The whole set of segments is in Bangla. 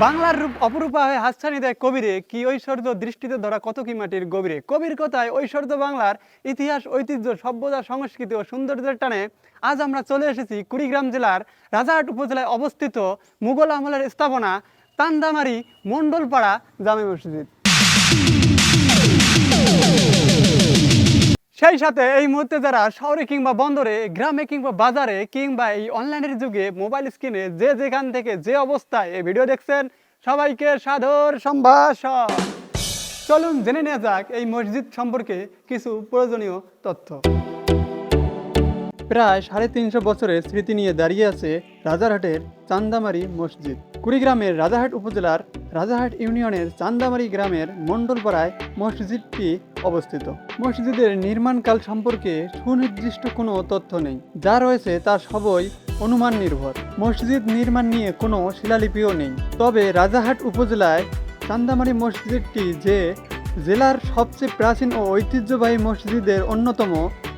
বাংলার রূপ অপরূপা হয়ে হাসছানি দেয় কবিরে। কি ঐশ্বর্য দৃষ্টিতে ধরা কত কি মাটির গভীরে? কবির কথায় ঐশ্বর্য বাংলার ইতিহাস, ঐতিহ্য, সভ্যতা, সংস্কৃতি ও সৌন্দর্যের টানে আজ আমরা চলে এসেছি কুড়িগ্রাম জেলার রাজাহাট উপজেলায় অবস্থিত মুঘল আমলের স্থাপনা তান্দামারি মণ্ডলপাড়া জামে মসজিদ। সেই সাথে এই মুহূর্তে যারা শহরে কিংবা বন্দরে, গ্রামে কিংবা বাজারে কিংবা এই অনলাইনের যুগে মোবাইল স্ক্রিনে যে যেখান থেকে যে অবস্থায় এই ভিডিও দেখছেন, সবাইকে সাদর সম্ভাষণ। চলুন জেনে নেওয়া যাক এই মসজিদ সম্পর্কে কিছু প্রয়োজনীয় তথ্য। প্রায় সাড়ে তিনশো বছরের স্মৃতি নিয়ে দাঁড়িয়ে আছে রাজারহাটের চান্দামারি মসজিদ। কুড়িগ্রামের রাজারহাট উপজেলার রাজারহাট ইউনিয়নের চান্দামারি গ্রামের মণ্ডলপাড়ায় মসজিদটি অবস্থিত। মসজিদের নির্মাণকাল সম্পর্কে সুনির্দিষ্ট কোনো তথ্য নেই। যা রয়েছে তা সবই অনুমান নির্ভর। মসজিদ নির্মাণ নিয়ে কোনো শিলালিপিও নেই। তবে রাজাহাট উপজেলায় চান্দামারি মসজিদটি যে জেলার সবচেয়ে প্রাচীন ও ঐতিহ্যবাহী মসজিদের অন্যতম,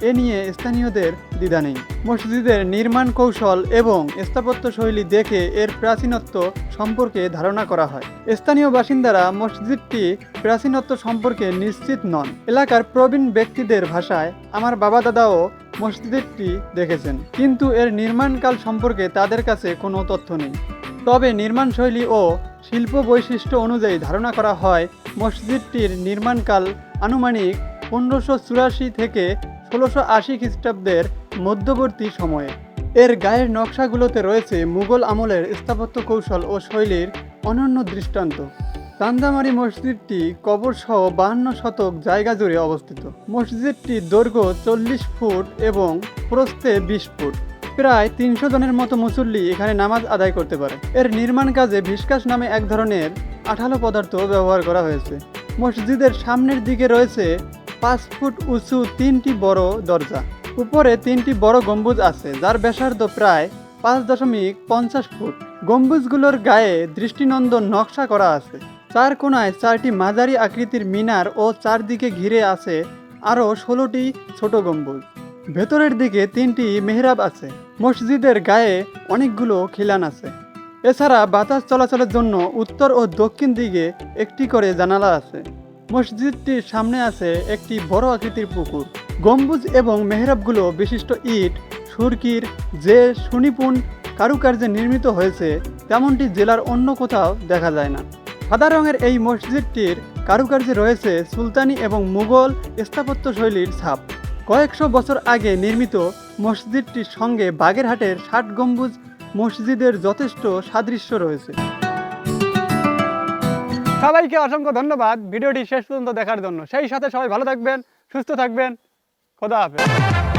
এ নিয়ে স্থানীয়দের দ্বিধা নেই। মসজিদের নির্মাণ কৌশল এবং স্থাপত্য শৈলী দেখে এর প্রাচীনত্ব সম্পর্কে ধারণা করা হয়। স্থানীয় বাসিন্দারা মসজিদটি প্রাচীনত্ব সম্পর্কে নিশ্চিত নন। এলাকার প্রবীণ ব্যক্তিদের ভাষায় আমার বাবা দাদাও মসজিদটি দেখেছেন, কিন্তু এর নির্মাণকাল সম্পর্কে তাদের কাছে কোনো তথ্য নেই। তবে নির্মাণশৈলী ও শিল্প বৈশিষ্ট্য অনুযায়ী ধারণা করা হয় মসজিদটির নির্মাণকাল আনুমানিক পনেরোশো চুরাশি থেকে ষোলোশো আশি খ্রিস্টাব্দের মধ্যবর্তী সময়ে। এর গায়ের নকশাগুলোতে রয়েছে মুঘল আমলের স্থাপত্য কৌশল ও শৈলীর অনন্য দৃষ্টান্ত। চান্দামারি মসজিদটি কবর সহ বাহান্ন শতক জায়গা জুড়ে অবস্থিত। মসজিদটির দৈর্ঘ্য চল্লিশ ফুট এবং প্রস্থে বিশ ফুট। প্রায় তিনশো জনের মতো মুসল্লি এখানে নামাজ আদায় করতে পারে। এর নির্মাণ কাজে ভিসকাস নামে এক ধরনের আঠালো পদার্থ ব্যবহার করা হয়েছে। মসজিদের সামনের দিকে রয়েছে পাঁচ ফুট উঁচু তিনটি বড় দরজা। উপরে তিনটি বড় গম্বুজ আছে, যার ব্যাসার্ধ প্রায় পাঁচ দশমিক পঞ্চাশ ফুট। গম্বুজগুলোর গায়ে দৃষ্টিনন্দন নকশা করা আছে। চার কোনায় চারটি মাঝারি আকৃতির মিনার ও চারদিকে ঘিরে আছে আরও ষোলোটি ছোট গম্বুজ। ভেতরের দিকে তিনটি মেহরাব আছে। মসজিদের গায়ে অনেকগুলো খিলান আছে। এছাড়া বাতাস চলাচলের জন্য উত্তর ও দক্ষিণ দিকে একটি করে জানালা আছে। মসজিদটির সামনে আছে একটি বড় আকৃতির পুকুর। গম্বুজ এবং মেহরাবগুলো বিশিষ্ট ইট, সুরকির, যে সুনিপুণ কারুকার্যে নির্মিত হয়েছে, তেমনটি জেলার অন্য কোথাও দেখা যায় না। সাদা রঙের এই মসজিদটির কারুকার্যে রয়েছে সুলতানি এবং মুঘল স্থাপত্য শৈলীর ছাপ। কয়েকশো বছর আগে নির্মিত মসজিদটির সঙ্গে বাগেরহাটের ষাট গম্বুজ মসজিদের যথেষ্ট সাদৃশ্য রয়েছে। সবাইকে অসংখ্য ধন্যবাদ ভিডিওটি শেষ পর্যন্ত দেখার জন্য। সেই সাথে সবাই ভালো থাকবেন, সুস্থ থাকবেন। খোদা হাফেজ।